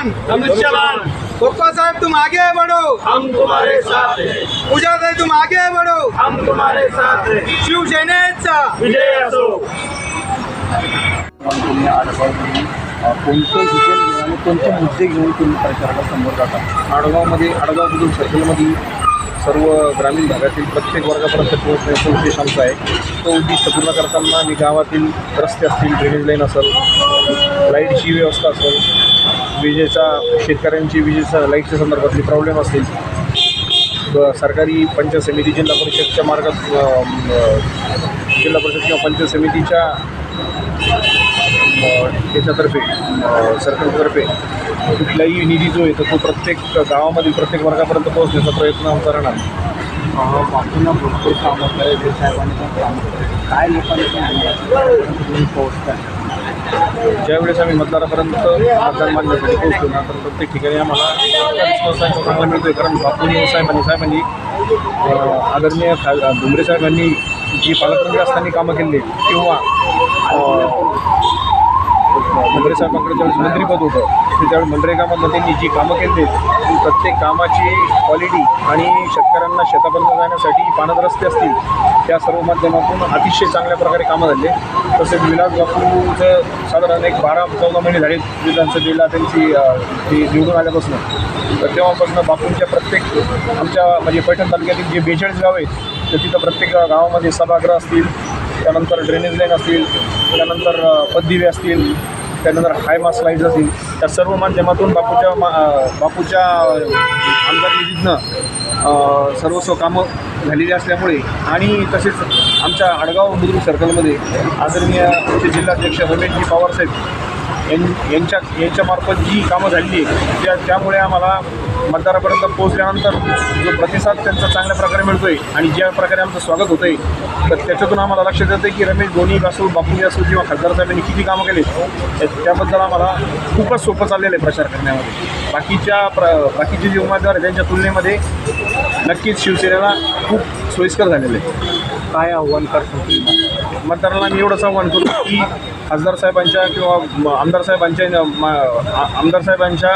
धनुष्यबाण धनुष्यबाण पप्पा साहेब तुम आगे बढ़ो. हम तुम्हारे साथ हैं। पूजा ताई तुम आगे बढ़ो. हम तुम्हारे साथ हैं। शिवसेनेचा विजय असो तुम्ही कोणतं विजन घेऊन आणि कोणते मुद्दे घेऊन तुम्ही प्रचाराला समोर जाता? आडगावमध्ये आडगाव बुद्रुक सर्कलमध्ये सर्व ग्रामीण भागातील प्रत्येक वर्गापर्यंत पोहोचण्याचा उद्देश आमचा आहे. तो उद्दिष्ट पूर्ण करताना मी गावातील रस्ते असतील ड्रेनेज लाईन असेल लाईटची व्यवस्था असेल विजेचा शेतकऱ्यांची विजेचा लाईटच्या संदर्भातली प्रॉब्लेम असतील. सरकारी पंचायत समिती जिल्हा परिषदच्या मार्गात जिल्हा परिषद किंवा पंचायत समितीच्या त्याच्यातर्फे याच्यातर्फे सरकारतर्फे कुठलाही निधी जो आहे तर तो प्रत्येक गावामधील प्रत्येक वर्गापर्यंत पोहोचण्याचा प्रयत्न आमचा राहणार. बापूंना भरपूर कामं करायचे साहेबांनी पण कामं करायचे. काय लोकांनी तुम्ही पोहोचता ज्यावेळेस आम्ही मतदारापर्यंत मतदान मागण्यासाठी पोहोचतो ना तर प्रत्येक ठिकाणी आम्हाला रिस्पॉन्स मिळतो आहे मिळतोय. कारण बापूंनी साहेबांनी साहेबांनी आदरणीय खा साहेबांनी जी पालकमंत्री असताना कामं केली किंवा डोंगरे साहेबांकडे ज्यावेळेस मंत्रीपद होतं ते त्यावेळेस मनरेगामधनं त्यांनी जी कामं केली ती प्रत्येक कामाची क्वालिटी आणि शेतकऱ्यांना शेतापर्यंत जाण्यासाठी पाण्यात रस्ते असतील त्या सर्व माध्यमातून अतिशय चांगल्या प्रकारे कामं झाले तसेच विलास बापूचं साधारण एक बारा चौदा महिने झाले विधानसभेला त्यांची ती निवडून आल्यापासून. तर तेव्हापासून बापूंच्या प्रत्येक आमच्या म्हणजे पैठण तालुक्यातील जे बेचाळीस गाव आहेत तर तिथं प्रत्येक गावामध्ये सभागृह असतील त्यानंतर ड्रेनेज लाईन असतील त्यानंतर अ, पददिवे असतील त्यानंतर हाय मास लाईट्स असतील. त्या सर्व माध्यमातून बापूच्या मा बापूच्या आमदार निधीतनं सर्वस्व कामं झालेली असल्यामुळे आणि तसेच आमच्या आडगाव बुद्रुक सर्कलमध्ये आदरणीय आमचे जिल्हाध्यक्ष रमेशजी पवारसाहेब यां यांच्या यांच्यामार्फत जी कामं झालेली आहे त्या त्यामुळे आम्हाला मतदारापर्यंत पोहोचल्यानंतर जो प्रतिसाद त्यांचा चांगल्या प्रकारे मिळतो आहे आणि ज्या प्रकारे आमचं स्वागत होतं आहे तर त्याच्यातून आम्हाला लक्षात येतं की रमेश धोनी असो बापूजी असो किंवा खासदार साहेबांनी किती कामं केली त्या- त्याबद्दल आम्हाला खूपच सोपं चाललेलं आहे प्रचार करण्यामध्ये. बाकीच्या प्र बाकीचे जे उमेदवार आहेत त्यांच्या तुलनेमध्ये नक्कीच शिवसेनेला खूप सोयीस्कर झालेलं आहे काय आव्हान करतो मतदारांना मी एवढंच आव्हान करतो की खासदार साहेबांच्या किंवा आमदार साहेबांच्या आमदार साहेबांच्या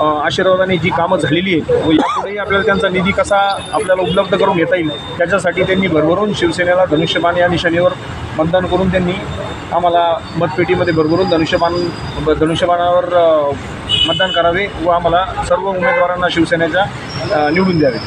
आशीर्वादाने जी कामं झालेली आहेत व यापुढेही आपल्याला त्यांचा निधी कसा आपल्याला उपलब्ध करून घेता येईल त्याच्यासाठी त्यांनी भरभरून शिवसेनेला धनुष्यबाण या निशाणीवर मतदान करून त्यांनी आम्हाला मतपेटीमध्ये भरभरून धनुष्यबाण धनुष्यबाणावर मतदान करावे व आम्हाला सर्व उमेदवारांना शिवसेनेच्या निवडून द्यावे.